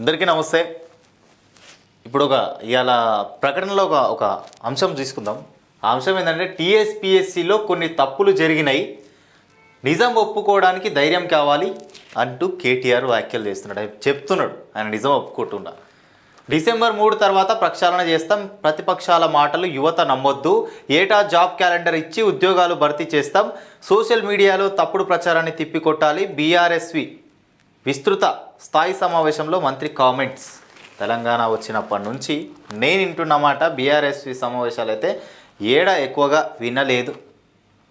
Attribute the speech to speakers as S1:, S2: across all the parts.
S1: అందరికీ నమస్తే. ఇప్పుడు ఒక ఇవాళ ప్రకటనలో ఒక ఒక అంశం తీసుకుందాం. ఆ అంశం ఏంటంటే టీఎస్పిఎస్సిలో కొన్ని తప్పులు జరిగినాయి. నిజం ఒప్పుకోవడానికి ధైర్యం కావాలి అంటూ కేటీఆర్ వ్యాఖ్యలు చేస్తున్నాడు. చెప్తున్నాడు. ఆయన నిజం ఒప్పుకుంటున్నా డిసెంబర్ మూడు తర్వాత ప్రక్షాళన చేస్తాం. ప్రతిపక్షాల మాటలు యువత నమ్మొద్దు. ఏటా జాబ్ క్యాలెండర్ ఇచ్చి ఉద్యోగాలు భర్తీ చేస్తాం. సోషల్ మీడియాలో తప్పుడు ప్రచారాన్ని తిప్పికొట్టాలి. బీఆర్ఎస్వి విస్తృత స్థాయి సమావేశంలో మంత్రి కామెంట్స్. తెలంగాణ వచ్చినప్పటి నుంచి నేను వింటున్నమాట బీఆర్ఎస్వి సమావేశాలు అయితే ఏడ ఎక్కువగా వినలేదు.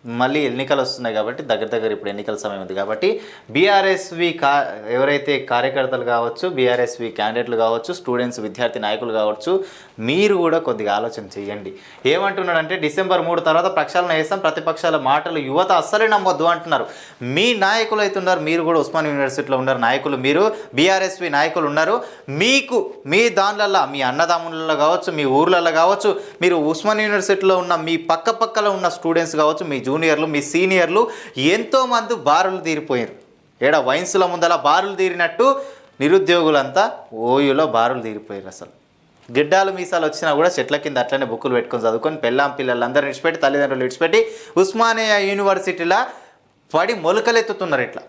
S1: మళ్ళీ ఎన్నికలు వస్తున్నాయి కాబట్టి దగ్గర దగ్గర ఇప్పుడు ఎన్నికల సమయం ఉంది కాబట్టి బీఆర్ఎస్వి కా ఎవరైతే కార్యకర్తలు కావచ్చు బీఆర్ఎస్వి క్యాండిడేట్లు కావచ్చు స్టూడెంట్స్ విద్యార్థి నాయకులు కావచ్చు మీరు కూడా కొద్దిగా ఆలోచన చేయండి. ఏమంటున్నాడంటే డిసెంబర్ మూడు తర్వాత ప్రక్షాళన చేస్తాం ప్రతిపక్షాల మాటలు యువత అస్సలే నమ్మొద్దు అంటున్నారు. మీ నాయకులు అయితే ఉన్నారు మీరు కూడా ఉస్మాన్ యూనివర్సిటీలో ఉన్నారు నాయకులు మీరు బీఆర్ఎస్వి నాయకులు ఉన్నారు. మీకు మీ దానిలలో మీ అన్నదమ్ములలో కావచ్చు మీ ఊర్లలో కావచ్చు మీరు ఉస్మాన్ యూనివర్సిటీలో ఉన్న మీ పక్క పక్కలో ఉన్న స్టూడెంట్స్ కావచ్చు మీ జూనియర్లు మీ సీనియర్లు ఎంతోమంది బారులు తీరిపోయారు. ఏడ వయసుల ముందల బారులు తీరినట్టు నిరుద్యోగులంతా ఓయూలో బారులు తీరిపోయారు అసలు. గిడ్డాలు మీసాలు వచ్చినా కూడా చెట్ల కింద అట్లనే బుక్కులు పెట్టుకొని చదువుకొని పెళ్ళాం పిల్లలందరూ విడిచిపెట్టి తల్లిదండ్రులు విడిచిపెట్టి ఉస్మానియా యూనివర్సిటీలో పడి మొలకలెత్తుతున్నారు ఇట్లా.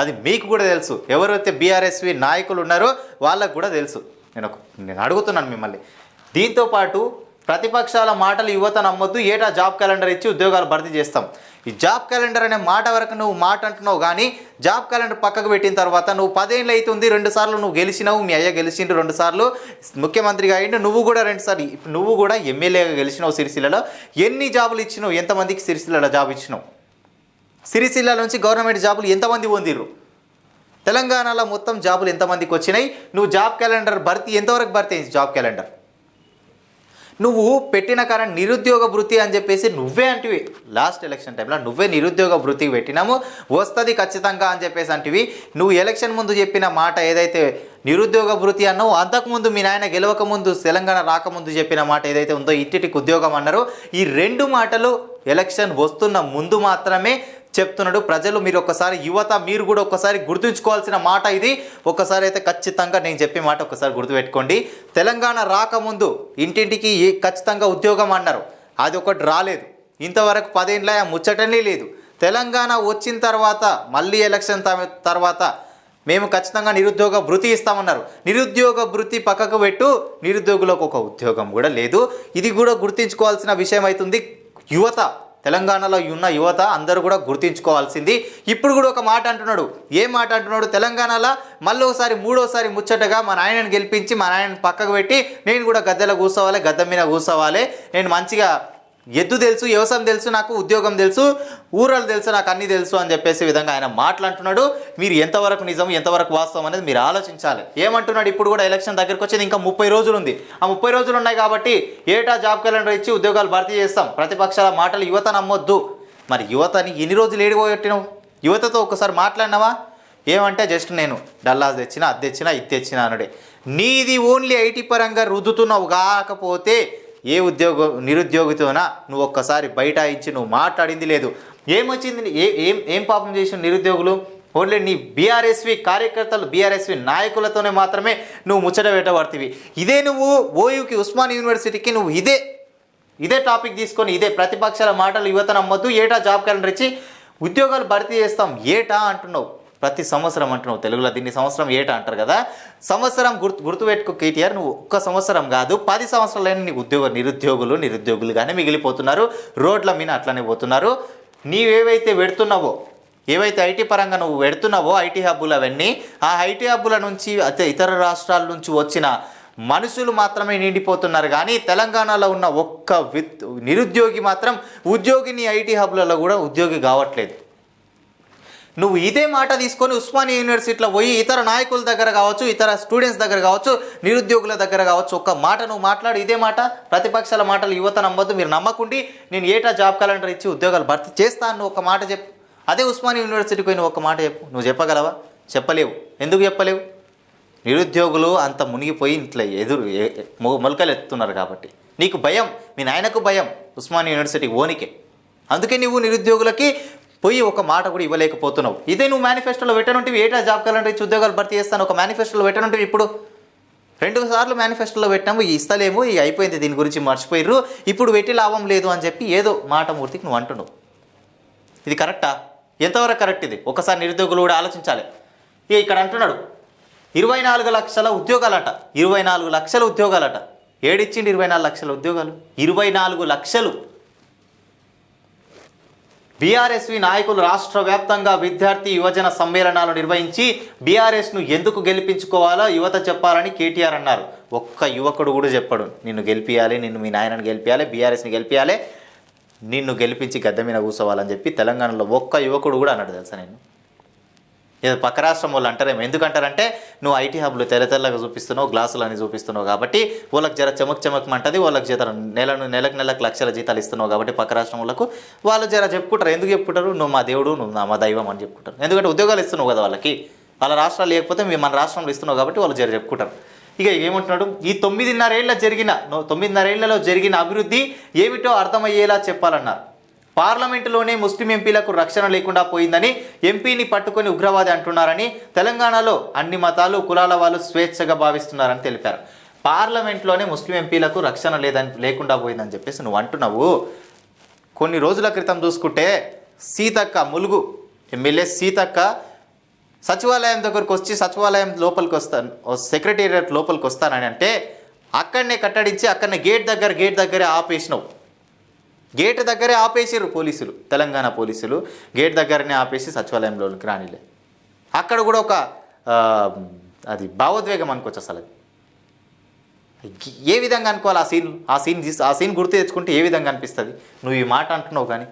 S1: అది మీకు కూడా తెలుసు. ఎవరైతే బీఆర్ఎస్వి నాయకులు ఉన్నారో వాళ్ళకు కూడా తెలుసు. నేను నేను అడుగుతున్నాను మిమ్మల్ని. దీంతో పాటు ప్రతిపక్షాల మాటలు యువత నమ్మొద్దు. ఏటా జాబ్ క్యాలెండర్ ఇచ్చి ఉద్యోగాలు భర్తీ చేస్తాం. ఈ జాబ్ క్యాలెండర్ అనే మాట వరకు నువ్వు మాట అంటున్నావు కానీ జాబ్ క్యాలెండర్ పక్కకు పెట్టిన తర్వాత నువ్వు పదేళ్ళు అవుతుంది రెండు సార్లు నువ్వు గెలిచినావు మీ అయ్య గెలిచిండు రెండు సార్లు ముఖ్యమంత్రిగా అయ్యిండు నువ్వు కూడా రెండు సార్లు నువ్వు కూడా ఎమ్మెల్యేగా గెలిచినావు సిరిసిల్లలో. ఎన్ని జాబులు ఇచ్చినావు ఎంతమందికి సిరిసిల్లలో జాబ్ ఇచ్చినావు? సిరిసిల్ల నుంచి గవర్నమెంట్ జాబులు ఎంతమంది పొందిర్రు? తెలంగాణలో మొత్తం జాబులు ఎంతమందికి వచ్చినాయి? నువ్వు జాబ్ క్యాలెండర్ భర్తీ ఎంతవరకు భర్తీ అయింది జాబ్ క్యాలెండర్? నువ్వు పెట్టిన కారణం నిరుద్యోగ వృత్తి అని చెప్పేసి నువ్వే అంటివి. లాస్ట్ ఎలక్షన్ టైంలో నువ్వే నిరుద్యోగ వృత్తికి పెట్టినాము. వస్తుంది ఖచ్చితంగా అని చెప్పేసి అంటివి. నువ్వు ఎలక్షన్ ముందు చెప్పిన మాట ఏదైతే నిరుద్యోగ భృతి అన్నావు. అంతకుముందు మీ నాయన గెలవక ముందు తెలంగాణ రాకముందు చెప్పిన మాట ఏదైతే ఉందో ఇట్టిటికి ఉద్యోగం అన్నారు. ఈ రెండు మాటలు ఎలక్షన్ వస్తున్న ముందు మాత్రమే చెప్తున్నాడు. ప్రజలు మీరు ఒక్కసారి యువత మీరు కూడా ఒక్కసారి గుర్తుంచుకోవాల్సిన మాట ఇది. ఒక్కసారి అయితే ఖచ్చితంగా నేను చెప్పే మాట ఒకసారి గుర్తుపెట్టుకోండి. తెలంగాణ రాకముందు ఇంటింటికి ఏ ఖచ్చితంగా ఉద్యోగం అన్నారు. అది ఒకటి రాలేదు. ఇంతవరకు పదేండ్ల ముచ్చటనే లేదు. తెలంగాణ వచ్చిన తర్వాత మళ్ళీ ఎలక్షన్ త- తర్వాత మేము ఖచ్చితంగా నిరుద్యోగ భృతి ఇస్తామన్నారు. నిరుద్యోగ భృతి పక్కకు పెట్టు నిరుద్యోగులకు ఒక ఉద్యోగం కూడా లేదు. ఇది కూడా గుర్తించుకోవాల్సిన విషయం అవుతుంది యువత తెలంగాణలో ఉన్న యువత అందరూ కూడా గుర్తించుకోవాల్సింది. ఇప్పుడు కూడా ఒక మాట అంటున్నాడు. ఏ మాట అంటున్నాడు? తెలంగాణలో మళ్ళీ ఒకసారి మూడోసారి ముచ్చటగా మా నాయనని గెలిపించి మా నాయనని పక్కకు పెట్టి నేను కూడా గద్దెలో కూర్చోవాలి గద్దె మీద కూర్చోవాలి నేను మంచిగా ఎద్దు తెలుసు వ్యవసాయం తెలుసు నాకు ఉద్యోగం తెలుసు ఊరలు తెలుసు నాకు అన్నీ తెలుసు అని చెప్పేసి విధంగా ఆయన మాట్లాడుతున్నాడు. మీరు ఎంతవరకు నిజం ఎంతవరకు వాస్తవం అనేది మీరు ఆలోచించాలి. ఏమంటున్నాడు ఇప్పుడు కూడా ఎలక్షన్ దగ్గరికి వచ్చేది ఇంకా ముప్పై రోజులు ఉంది. ఆ ముప్పై రోజులు ఉన్నాయి కాబట్టి ఏటా జాబ్ క్యాలెండర్ ఇచ్చి ఉద్యోగాలు భర్తీ చేస్తాం. ప్రతిపక్షాల మాటలు యువత నమ్మొద్దు. మరి యువతని ఎన్ని రోజులు ఏడిపోయొట్టినావు యువతతో ఒకసారి మాట్లాడినావా? ఏమంటే జస్ట్ నేను డల్లాస్ తెచ్చినా అది తెచ్చినా ఇది తెచ్చినా అనుడే. నీది ఓన్లీ ఐటీ పరంగా రుద్దుతున్నావు కాకపోతే ఏ ఉద్యోగ నిరుద్యోగితోనా నువ్వు ఒక్కసారి బయట ఇచ్చి నువ్వు మాట్లాడింది లేదు. ఏమొచ్చింది ఏ ఏం ఏం పాపం చేసిన నిరుద్యోగులు? ఓన్లీ నీ బీఆర్ఎస్వి కార్యకర్తలు బీఆర్ఎస్వి నాయకులతోనే మాత్రమే నువ్వు ముచ్చట పెట్టబడుతుంది ఇదే నువ్వు ఓయూకి ఉస్మాన్ యూనివర్సిటీకి నువ్వు ఇదే ఇదే టాపిక్ తీసుకొని ఇదే ప్రతిపక్షాల మాటలు యువత నమ్మొద్దు ఏటా జాబ్ క్యాలెండర్ ఇచ్చి ఉద్యోగాలు భర్తీ చేస్తాం ఏటా అంటున్నావు? ప్రతి సంవత్సరం అంటున్నావు తెలుగులో దీన్ని సంవత్సరం ఏట అంటారు కదా. సంవత్సరం గుర్తు గుర్తుపెట్టుకో కేటీఆర్ నువ్వు ఒక్క సంవత్సరం కాదు పది సంవత్సరాలైన నీ ఉద్యోగ నిరుద్యోగులు నిరుద్యోగులుగానే మిగిలిపోతున్నారు రోడ్ల మీద అట్లనే పోతున్నారు. నీవేవైతే పెడుతున్నావో ఏవైతే ఐటీ పరంగా నువ్వు పెడుతున్నావో ఐటీ హబ్బులు అవన్నీ ఆ ఐటీ హబ్బుల నుంచి అదే ఇతర రాష్ట్రాల నుంచి వచ్చిన మనుషులు మాత్రమే నిండిపోతున్నారు. కానీ తెలంగాణలో ఉన్న ఒక్క విత్ నిరుద్యోగి మాత్రం ఉద్యోగిని ఐటీ హబ్లలో కూడా ఉద్యోగి కావట్లేదు. నువ్వు ఇదే మాట తీసుకొని ఉస్మానియా యూనివర్సిటీలో పోయి ఇతర నాయకుల దగ్గర కావచ్చు ఇతర స్టూడెంట్స్ దగ్గర కావచ్చు నిరుద్యోగుల దగ్గర కావచ్చు ఒక్క మాట నువ్వు మాట్లాడు ఇదే మాట. ప్రతిపక్షాల మాటలు యువత నమ్మద్దు మీరు నమ్మకుండి నేను ఏటా జాబ్ క్యాలెండర్ ఇచ్చి ఉద్యోగాలు భర్తీ చేస్తాను నువ్వు ఒక మాట చెప్పు. అదే ఉస్మానియా యూనివర్సిటీకి పోయి నువ్వు ఒక మాట చెప్పు. నువ్వు చెప్పగలవా? చెప్పలేవు. ఎందుకు చెప్పలేవు? నిరుద్యోగులు అంత మునిగిపోయి ఇట్లా ఎదురు మొలకలు ఎత్తున్నారు కాబట్టి. నీకు భయం మీ నాయనకు భయం ఉస్మానియా యూనివర్సిటీ ఓనికే అందుకే నువ్వు నిరుద్యోగులకి పోయి ఒక మాట కూడా ఇవ్వలేకపోతున్నావు. ఇదే నువ్వు మేనిఫెస్టోలో పెట్టనుంటివి ఏటా జాబ్ క్యాలెండర్ ఉద్యోగాలు భర్తీ చేస్తాను ఒక మేనిఫెస్టోలో పెట్టనుంటివి ఇప్పుడు? రెండు సార్లు మేనిఫెస్టోలో పెట్టాము ఇస్తలేము ఇక అయిపోయింది దీని గురించి మర్చిపోయిర్రు ఇప్పుడు పెట్టి లాభం లేదు అని చెప్పి ఏదో మాట మూర్తికి నువ్వు అంటున్నావు. ఇది కరెక్టా? ఎంతవరకు కరెక్ట్ ఇది? ఒకసారి నిరుద్యోగులు కూడా ఆలోచించాలి. ఇక ఇక్కడ అంటున్నాడు ఇరవై నాలుగు లక్షల ఉద్యోగాలట ఇరవై నాలుగు లక్షల ఉద్యోగాలట. ఏడిచ్చిండి ఇరవై నాలుగు లక్షల ఉద్యోగాలు? ఇరవై నాలుగు లక్షలు. బీఆర్ఎస్వి నాయకులు రాష్ట్ర వ్యాప్తంగా విద్యార్థి యువజన సమ్మేళనాలు నిర్వహించి బీఆర్ఎస్ను ఎందుకు గెలిపించుకోవాలో యువత చెప్పాలని కేటీఆర్ అన్నారు. ఒక్క యువకుడు కూడా చెప్పాడు. నిన్ను గెలిపియాలి నిన్ను మీ నాయనని గెలిపియాలి బీఆర్ఎస్ని గెలిపియాలి నిన్ను గెలిపించి గద్దె మీద కూర్చోవాలని చెప్పి తెలంగాణలో ఒక్క యువకుడు కూడా అన్నాడు తెలుసా నేను? ఏదో పక్క రాష్ట్రం వాళ్ళు అంటారేమో. ఎందుకంటారంటే నువ్వు ఐటీ హబ్లు తెల్ల తెల్లగా చూపిస్తున్నావు గ్లాసులు అని చూపిస్తున్నావు కాబట్టి వాళ్ళకి జర చెమక్ చమక్మంటది వాళ్ళకి జర నెలను నెలకు నెలకు లక్షల జీతాలు ఇస్తున్నావు కాబట్టి పక్క రాష్ట్రం వాళ్ళకు వాళ్ళు జర చెప్పుకుంటారు. ఎందుకు చెప్పుకుంటారు? నువ్వు మా దేవుడు నువ్వు మా దైవం అని చెప్పుకుంటారు. ఎందుకంటే ఉద్యోగాలు ఇస్తున్నావు కదా వాళ్ళకి. వాళ్ళ రాష్ట్రాలు లేకపోతే మేము మన రాష్ట్రంలో ఇస్తున్నావు కాబట్టి వాళ్ళు జర చెప్పుకుంటారు. ఇక ఏమంటున్నాడు? ఈ తొమ్మిదిన్నరేళ్ళ జరిగిన తొమ్మిదిన్నరేళ్ళలో జరిగిన అభివృద్ధి ఏమిటో అర్థమయ్యేలా చెప్పాలన్నారు. పార్లమెంటులోనే ముస్లిం ఎంపీలకు రక్షణ లేకుండా పోయిందని ఎంపీని పట్టుకొని ఉగ్రవాది అంటున్నారని తెలంగాణలో అన్ని మతాలు కులాల వాళ్ళు స్వేచ్ఛగా భావిస్తున్నారని తెలిపారు. పార్లమెంట్లోనే ముస్లిం ఎంపీలకు రక్షణ లేదని లేకుండా పోయిందని చెప్పేసి నువ్వు అంటున్నావు. కొన్ని రోజుల క్రితం చూసుకుంటే సీతక్క ములుగు ఎమ్మెల్యే సీతక్క సచివాలయం దగ్గరకు వచ్చి సచివాలయం లోపలికి వస్తాను సెక్రటేరియట్ లోపలికి వస్తానని అంటే అక్కడనే కట్టడించి అక్కడనే గేట్ దగ్గర గేట్ దగ్గరే ఆపేసినావు. గేట్ దగ్గరే ఆపేసారు పోలీసులు తెలంగాణ పోలీసులు. గేట్ దగ్గరనే ఆపేసి సచివాలయంలోకి రానిలే. అక్కడ కూడా ఒక అది భావోద్వేగం అనుకోవచ్చు అసలు అది. ఏ విధంగా అనుకోవాలి ఆ సీన్? ఆ సీన్ ఆ సీన్ గుర్తు తెచ్చుకుంటే ఏ విధంగా అనిపిస్తుంది? నువ్వు ఈ మాట అంటున్నావు కానీ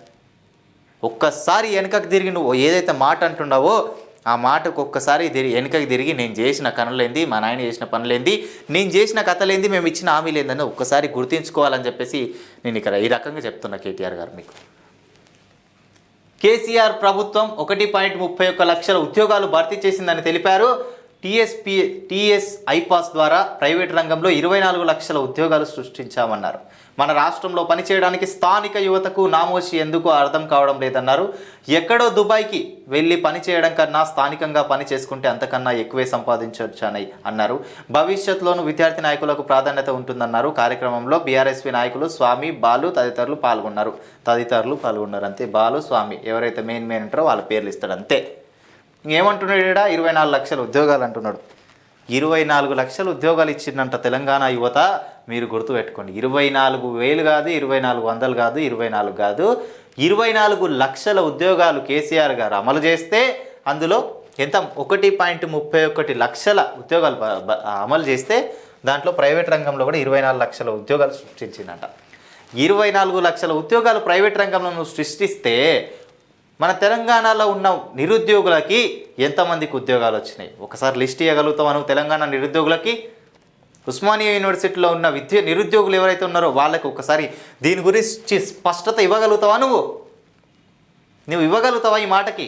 S1: ఒక్కసారి వెనకకి తిరిగి నువ్వు ఏదైతే మాట అంటున్నావో ఆ మాటకు ఒక్కసారి తిరిగి వెనకకి తిరిగి నేను చేసిన కనులేంది మా నాయన చేసిన పనులేంది నేను చేసిన కథలేంది మేము ఇచ్చిన హామీలేందని ఒక్కసారి గుర్తించుకోవాలని చెప్పేసి నేను ఇక్కడ ఈ రకంగా చెప్తున్నా కేటీఆర్ గారు మీకు. కేసీఆర్ ప్రభుత్వం ఒకటి పాయింట్ ముప్పై ఒక్క లక్షల ఉద్యోగాలు భర్తీ చేసిందని తెలిపారు. టీఎస్పీ టీఎస్ ఐపాస్ ద్వారా ప్రైవేట్ రంగంలో ఇరవై నాలుగు లక్షల ఉద్యోగాలు సృష్టించామన్నారు. మన రాష్ట్రంలో పనిచేయడానికి స్థానిక యువతకు నామోషి ఎందుకు అర్థం కావడం లేదన్నారు. ఎక్కడో దుబాయ్కి వెళ్ళి పని చేయడం కన్నా స్థానికంగా పని చేసుకుంటే అంతకన్నా ఎక్కువే సంపాదించవచ్చని అన్నారు. భవిష్యత్తులోనూ విద్యార్థి నాయకులకు ప్రాధాన్యత ఉంటుందన్నారు. కార్యక్రమంలో బీఆర్ఎస్పీ నాయకులు స్వామి బాలు తదితరులు పాల్గొన్నారు. తదితరులు పాల్గొన్నారు అంతే బాలు స్వామి ఎవరైతే మెయిన్ మెయిన్ ఉంటారో వాళ్ళ పేర్లు ఇస్తాడు అంతే ఏమంటున్నాడు ఇరవై నాలుగు లక్షల ఉద్యోగాలు అంటున్నాడు. ఇరవై నాలుగు లక్షల ఉద్యోగాలు ఇచ్చిందంట తెలంగాణ యువత. మీరు గుర్తుపెట్టుకోండి. ఇరవై నాలుగు వేలు కాదు ఇరవై నాలుగు వందలు కాదు ఇరవై నాలుగు కాదు. ఇరవై నాలుగు లక్షల ఉద్యోగాలు కేసీఆర్ గారు అమలు చేస్తే అందులో ఎంత? ఒకటి పాయింట్ ముప్పై ఒకటి లక్షల ఉద్యోగాలు అమలు చేస్తే దాంట్లో ప్రైవేట్ రంగంలో కూడా ఇరవై నాలుగు లక్షల ఉద్యోగాలు సృష్టించిందంట. ఇరవై నాలుగు లక్షల ఉద్యోగాలు ప్రైవేట్ రంగంలో సృష్టిస్తే మన తెలంగాణలో ఉన్న నిరుద్యోగులకి ఎంతమందికి ఉద్యోగాలు వచ్చినాయి? ఒకసారి లిస్ట్ ఇవ్వగలుగుతావా నువ్వు తెలంగాణ నిరుద్యోగులకి? ఉస్మానియా యూనివర్సిటీలో ఉన్న విద్య నిరుద్యోగులు ఎవరైతే ఉన్నారో వాళ్ళకి ఒకసారి దీని గురించి స్పష్టత ఇవ్వగలుగుతావా నువ్వు? నువ్వు ఇవ్వగలుగుతావా ఈ మాటకి?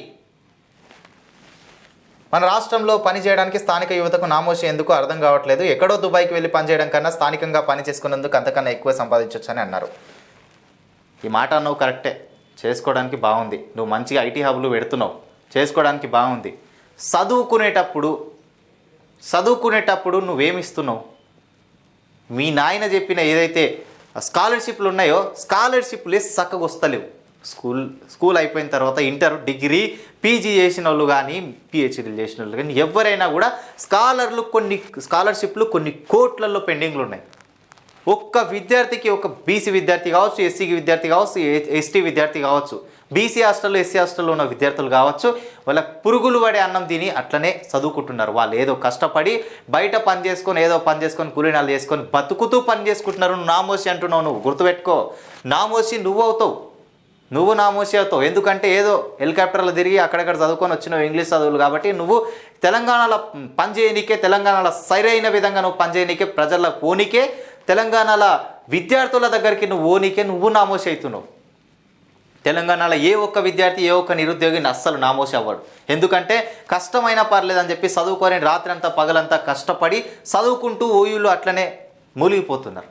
S1: మన రాష్ట్రంలో పని చేయడానికి స్థానిక యువతకు నామోషి ఎందుకు అర్థం కావట్లేదు. ఎక్కడో దుబాయ్కి వెళ్ళి పనిచేయడం కన్నా స్థానికంగా పని చేసుకున్నందుకు అంతకన్నా ఎక్కువ సంపాదించవచ్చు అని అన్నారు. ఈ మాట నువ్వు కరెక్టే. చేసుకోవడానికి బాగుంది. నువ్వు మంచిగా ఐటీ హబ్లు పెడుతున్నావు. చేసుకోవడానికి బాగుంది. చదువుకునేటప్పుడు చదువుకునేటప్పుడు నువ్వేమిస్తున్నావు? మీ నాయన చెప్పిన ఏదైతే స్కాలర్షిప్లు ఉన్నాయో స్కాలర్షిప్లే చక్కగా వస్తలేవు. స్కూల్ స్కూల్ అయిపోయిన తర్వాత ఇంటర్ డిగ్రీ పీజీ చేసిన వాళ్ళు కానీ పిహెచ్డీలు చేసిన వాళ్ళు కానీ ఎవరైనా కూడా స్కాలర్లు కొన్ని స్కాలర్షిప్లు కొన్ని కోట్లలో పెండింగ్లు ఉన్నాయి. ఒక్క విద్యార్థికి ఒక బీసీ విద్యార్థి కావచ్చు ఎస్సీకి విద్యార్థి కావచ్చు ఎస్టీ విద్యార్థి కావచ్చు బీసీ హాస్టల్లో ఎస్సీ హాస్టల్లో ఉన్న విద్యార్థులు కావచ్చు వాళ్ళ పురుగులు పడే అన్నం తిని అట్లనే చదువుకుంటున్నారు. వాళ్ళు ఏదో కష్టపడి బయట పని చేసుకొని ఏదో పని చేసుకొని కూలీనాలు చేసుకొని బతుకుతూ పని చేసుకుంటున్నారు. నువ్వు నామోసి అంటున్నావు నువ్వు గుర్తుపెట్టుకో. నామోసి నువ్వు అవుతావు. నువ్వు నామోసి అవుతావు. ఎందుకంటే ఏదో హెలికాప్టర్లు తిరిగి అక్కడక్కడ చదువుకొని వచ్చినావు ఇంగ్లీష్ చదువులు కాబట్టి నువ్వు తెలంగాణలో పని చేయనీకే తెలంగాణలో సరైన విధంగా నువ్వు పని చేయనీకే ప్రజల పోనీకే తెలంగాణలో విద్యార్థుల దగ్గరికి నువ్వు ఓనికే నువ్వు నామోసి అవుతున్నావు. తెలంగాణలో ఏ ఒక్క విద్యార్థి ఏ ఒక్క నిరుద్యోగిని అస్సలు నామోసి అవ్వడు. ఎందుకంటే కష్టమైనా పర్లేదని చెప్పి చదువుకొని రాత్రి అంతా పగలంతా కష్టపడి చదువుకుంటూ ఓయూలు అట్లనే మూలిగిపోతున్నారు.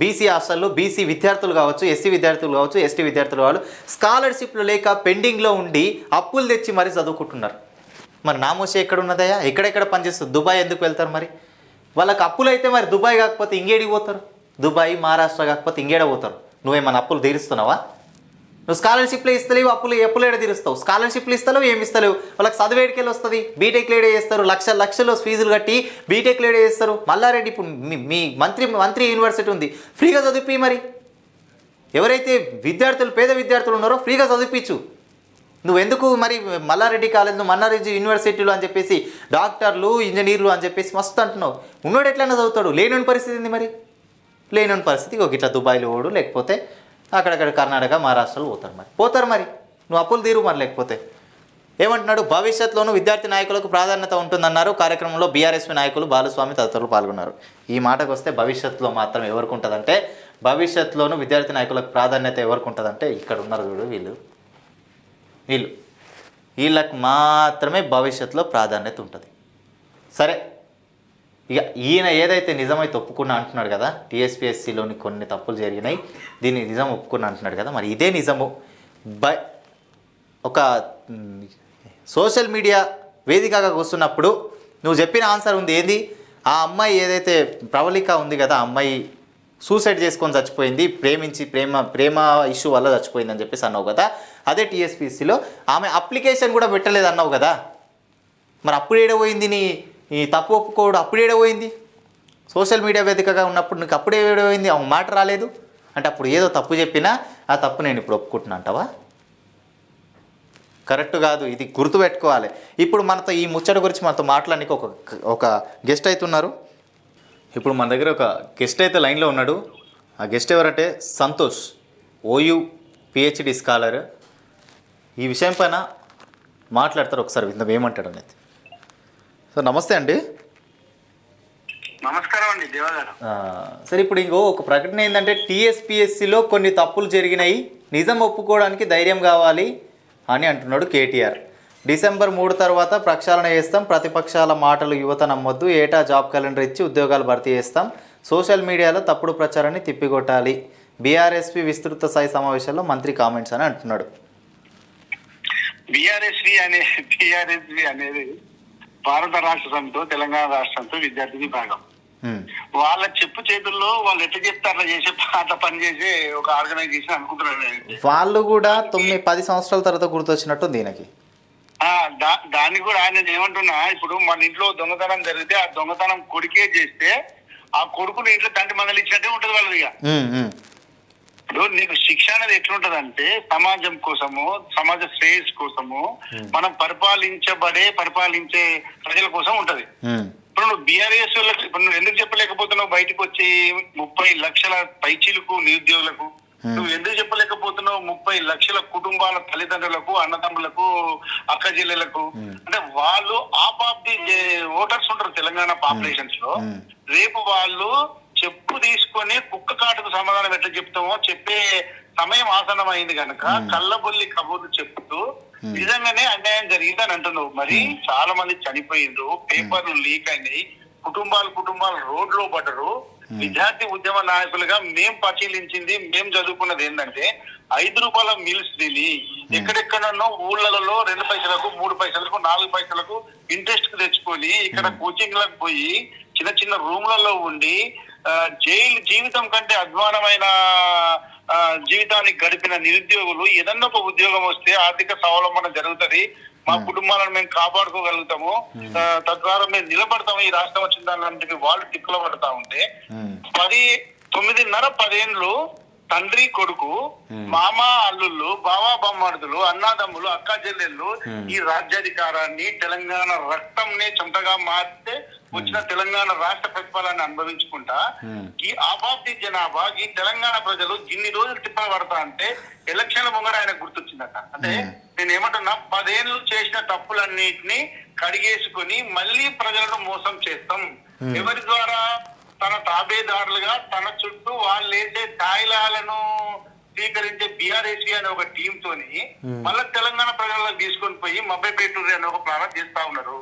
S1: బీసీ హాస్టల్లో బీసీ విద్యార్థులు కావచ్చు ఎస్సీ విద్యార్థులు కావచ్చు ఎస్టీ విద్యార్థులు కావచ్చు స్కాలర్షిప్లు లేక పెండింగ్లో ఉండి అప్పులు తెచ్చి మరీ చదువుకుంటున్నారు. మరి నామోషి ఎక్కడ ఉన్నదయ్యా? ఎక్కడెక్కడ పనిచేస్తుంది? దుబాయ్ ఎందుకు వెళ్తారు మరి? వాళ్ళకి అప్పులు అయితే మరి దుబాయ్ కాకపోతే ఇంకేడికి పోతారు? దుబాయ్ మహారాష్ట్ర కాకపోతే ఇంకేడ పోతారు? నువ్వేమన్నా అప్పులు తీరుస్తున్నావా? నువ్వు స్కాలర్షిప్లు ఇస్తలేవు అప్పులు ఎప్పులు ఏడ తీరుస్తావు? స్కాలర్షిప్లు ఇస్తలేవు ఏమి ఇస్తలేవు? వాళ్ళకి చదివేడికెళ్ళి వస్తుంది? బీటెక్ లేడే చేస్తారు? లక్ష లక్షలు ఫీజులు కట్టి బీటెక్ లేడే చేస్తారు? మల్లారెడ్డి ఇప్పుడు మీ- మీ మంత్రి మంత్రి యూనివర్సిటీ ఉంది. ఫ్రీగా చదివి మరి. ఎవరైతే విద్యార్థులు పేద విద్యార్థులు ఉన్నారో ఫ్రీగా చదివించు నువ్వు ఎందుకు మరి మల్లారెడ్డి కాలేజ్ నువ్వు మన్నారెడ్డి యూనివర్సిటీలు అని చెప్పేసి డాక్టర్లు ఇంజనీర్లు అని చెప్పేసి మస్తు అంటున్నావు. ఉన్నోడు ఎట్లయినా చదువుతాడు. లేనని పరిస్థితి ఏంది మరి? లేనని పరిస్థితి ఒక ఇట్లా దుబాయ్లో ఓడు లేకపోతే అక్కడక్కడ కర్ణాటక మహారాష్ట్రలో పోతారు మరి. పోతారు మరి. నువ్వు అప్పులు తీరు మరి లేకపోతే. ఏమంటున్నాడు? భవిష్యత్తులోనూ విద్యార్థి నాయకులకు ప్రాధాన్యత ఉంటుందన్నారు. కార్యక్రమంలో బీఆర్ఎస్పీ నాయకులు బాలస్వామి తదితరులు పాల్గొన్నారు. ఈ మాటకు వస్తే భవిష్యత్తులో మాత్రం ఎవరికి ఉంటుందంటే భవిష్యత్తులోనూ విద్యార్థి నాయకులకు ప్రాధాన్యత ఎవరికి ఉంటుందంటే ఇక్కడ ఉన్నారు చూడు వీళ్ళు. వీళ్ళు. వీళ్ళకి మాత్రమే భవిష్యత్తులో ప్రాధాన్యత ఉంటుంది. సరే ఇక ఈయన ఏదైతే నిజమైతే ఒప్పుకున్నా అంటున్నాడు కదా టీఎస్పీఎస్సీలోని కొన్ని తప్పులు జరిగినాయి దీన్ని నిజం ఒప్పుకున్నా అంటున్నాడు కదా మరి ఇదే నిజము. బై ఒక సోషల్ మీడియా వేదికగా కూర్చున్నప్పుడు నువ్వు చెప్పిన ఆన్సర్ ఉంది ఏంది? ఆ అమ్మాయి ఏదైతే ప్రవళిక ఉంది కదా ఆ అమ్మాయి సూసైడ్ చేసుకొని చచ్చిపోయింది ప్రేమించి ప్రేమ ప్రేమ ఇష్యూ వల్ల చచ్చిపోయింది అని చెప్పేసి అన్నావు కదా. అదే టీఎస్పీసీలో ఆమె అప్లికేషన్ కూడా పెట్టలేదు అన్నావు కదా. మరి అప్పుడు ఏడబోయింది నీ ఈ తప్పు ఒప్పుకోడు అప్పుడు ఏడబోయింది సోషల్ మీడియా వేదికగా ఉన్నప్పుడు నీకు అప్పుడే ఏడబోయింది ఆమె మాట రాలేదు? అంటే అప్పుడు ఏదో తప్పు చెప్పినా ఆ తప్పు నేను ఇప్పుడు ఒప్పుకుంటున్నా అంటావా? కరెక్ట్ కాదు ఇది గుర్తుపెట్టుకోవాలి. ఇప్పుడు మనతో ఈ ముచ్చట గురించి మనతో మాట్లాడానికి ఒక ఒక గెస్ట్ అవుతున్నారు. ఇప్పుడు మన దగ్గర ఒక గెస్ట్ అయితే లైన్లో ఉన్నాడు. ఆ గెస్ట్ ఎవరంటే సంతోష్ ఓయూ పిహెచ్డి స్కాలర్ ఈ విషయం పైన మాట్లాడతారు ఒకసారి విందాం ఏమంటాడు అనేది. సార్ నమస్తే అండి.
S2: నమస్కారం అండి దేవా గారు
S1: ఆ, సరే ఇప్పుడు ఇంకో ఒక ప్రకటన ఏంటంటే టీఎస్పిఎస్సిలో కొన్ని తప్పులు జరిగినాయి. నిజం ఒప్పుకోవడానికి ధైర్యం కావాలి అని అంటున్నాడు కేటీఆర్. డిసెంబర్ మూడు తర్వాత ప్రక్షాళన చేస్తాం. ప్రతిపక్షాల మాటలు యువత నమ్మొద్దు. ఏటా జాబ్ క్యాలెండర్ ఇచ్చి ఉద్యోగాలు భర్తీ చేస్తాం. సోషల్ మీడియాలో తప్పుడు ప్రచారాన్ని తిప్పికొట్టాలి. బీఆర్ఎస్పీ విస్తృత స్థాయి సమావేశంలో మంత్రి కామెంట్స్ అని అంటున్నాడు.
S2: బిఆర్ఎస్వి అనే బిఆర్ఎస్వి అనేది భారత రాష్ట్ర సమితితో తెలంగాణ రాష్ట్రంతో విద్యార్థి విభాగం. వాళ్ళ చెప్పు చేతుల్లో వాళ్ళు ఎట్లా చెప్తే అట్లా చేసే అట్లా పనిచేసే ఒక ఆర్గనైజేషన్ అనుకుంటున్నారు.
S1: వాళ్ళు కూడా తొమ్మిది పది సంవత్సరాల తర్వాత గుర్తొచ్చినట్టు దీనికి
S2: దాన్ని కూడా ఆయన ఏమంటున్నా ఇప్పుడు మన ఇంట్లో దొంగతనం జరిగితే ఆ దొంగతనం కొడుకే చేస్తే ఆ కొడుకుని ఇంట్లో తండ్రి మందలు ఇచ్చినట్టే ఉంటది వాళ్ళది ఇక. ఇప్పుడు నీకు శిక్ష అనేది ఎట్లుంటదంటే సమాజం కోసము సమాజ శ్రేయస్ కోసము మనం పరిపాలించబడే పరిపాలించే ప్రజల కోసం ఉంటది. ఇప్పుడు నువ్వు బీఆర్ఎస్ వాళ్ళకి ఇప్పుడు నువ్వు ఎందుకు చెప్పలేకపోతున్నావు బయటకు వచ్చి ముప్పై లక్షల పైచీలకు నిరుద్యోగులకు? నువ్వు ఎందుకు చెప్పలేకపోతున్నావు? ముప్పై లక్షల కుటుంబాల తల్లిదండ్రులకు అన్నదమ్ములకు అక్క చెల్లెలకు. అంటే వాళ్ళు ఆప్ ఆఫ్ ది ఓటర్స్ ఉంటారు తెలంగాణ పాపులేషన్స్లో
S1: Hmm.
S2: రేపు వాళ్ళు చెప్పు తీసుకొని కుక్క కాటుకు సమాధానం ఎట్లా చెప్తామో చెప్పే సమయం ఆసనం అయింది కనుక కళ్ళబొల్లి కబుర్లు చెప్తూ నిజంగానే అన్యాయం జరిగిందని అంటున్నావు. మరి చాలా మంది చనిపోయిండ్రు పేపర్లు లీక్ అయినాయి. కుటుంబాలు కుటుంబాలు రోడ్లో పడ్డరు. విద్యార్థి ఉద్యమ నాయకులుగా మేం పరిశీలించింది మేం చదువుకున్నది ఏంటంటే ఐదు రూపాయల మీల్స్ తిని ఎక్కడెక్కడనో ఊళ్ళలలో రెండు పైసలకు మూడు పైసలకు నాలుగు పైసలకు ఇంట్రెస్ట్ తెచ్చుకొని ఇక్కడ కోచింగ్లకు పోయి చిన్న చిన్న రూమ్లలో ఉండి జైలు జీవితం కంటే అధ్వానమైన జీవితాన్ని గడిపిన నిరుద్యోగులు ఏదన్నా ఒక ఉద్యోగం వస్తే ఆర్థిక స్వావలంబన జరుగుతది. మా కుటుంబాలను మేము కాపాడుకోగలుగుతాము. ఆ, తద్వారా మేము నిలబడతాము. ఈ రాష్ట్రం వచ్చిన దాని వాళ్ళు తిక్కులు పడతా ఉంటే
S1: ఉమ్,
S2: పది తొమ్మిదిన్నర పదేండ్లు తండ్రి కొడుకు మామ. అల్లుళ్ళు బావా బొమ్మడుదులు అన్నాదమ్ములు అక్క చెల్లెళ్ళు ఈ రాజ్యాధికారాన్ని తెలంగాణ రక్తంని చెమటగా మార్చితే వచ్చిన తెలంగాణ రాష్ట్ర ప్రతిఫలాన్ని అనుభవించుకుంటా ఈ ఆబాబ్ది జనాభా ఈ తెలంగాణ ప్రజలు ఇన్ని రోజులు తిప్పలు పడతా అంటే ఎలక్షన్ల ముంగర ఆయన గుర్తొచ్చిందట. అంటే నేను ఏమంటున్నా పదేళ్ళు చేసిన తప్పులన్నిటిని కడిగేసుకుని మళ్ళీ ప్రజలను మోసం చేస్తాం. ఎవరి ద్వారా తన తాబేదారులుగా తన చుట్టూ వాళ్ళు వేసే తాయిలాలను స్వీకరించే బీఆర్ఎస్సీ అనే ఒక టీం తోని మళ్ళీ తెలంగాణ ప్రజలకు తీసుకొని పోయి మబ్బై పెట్టూరి అనే ఒక ప్లాన్ చేస్తా ఉన్నారు.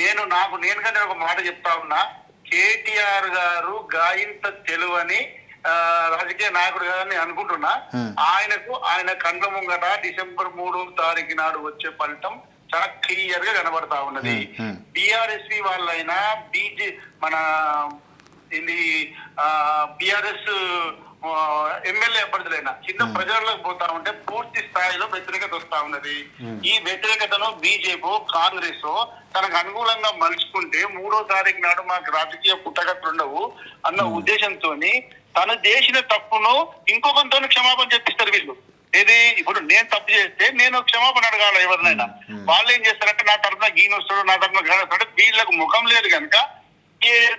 S2: నేను నాకు నేనుగా నేను ఒక మాట చెప్తా ఉన్నా కేటీఆర్ గారు గాయంత తెలువని రాజకీయ నాయకుడు అని అనుకుంటున్నా. ఆయనకు ఆయన కండ్ల ముంగట డిసెంబర్ మూడో తారీఖు నాడు వచ్చే ఫలితం చాలా క్లియర్గా కనబడతా ఉన్నది. బిఆర్ఎస్పి వాళ్ళైనా బీజే మన ఇది బిఆర్ఎస్ ఎమ్మెల్యే అభ్యర్థులైనా చిన్న ప్రజల్లోకి పోతా ఉంటే పూర్తి స్థాయిలో వ్యతిరేకత వస్తా ఉన్నది. ఈ వ్యతిరేకతను బీజేపీ కాంగ్రెస్ తనకు అనుకూలంగా మలుచుకుంటే మూడో తారీఖు నాడు మాకు రాజకీయ పుట్టగట్లు ఉండవు అన్న ఉద్దేశంతో తను చేసిన తప్పును ఇంకొకరితో క్షమాపణ చెప్పిస్తారు వీళ్ళు. ఏది? ఇప్పుడు నేను తప్పు చేస్తే నేను క్షమాపణ అడగాల ఎవరినైనా? వాళ్ళు ఏం చేస్తారంటే నా తరఫున గీని వస్తాడు నా తరఫున గాని వస్తాడు వీళ్ళకు ముఖం లేదు కనుక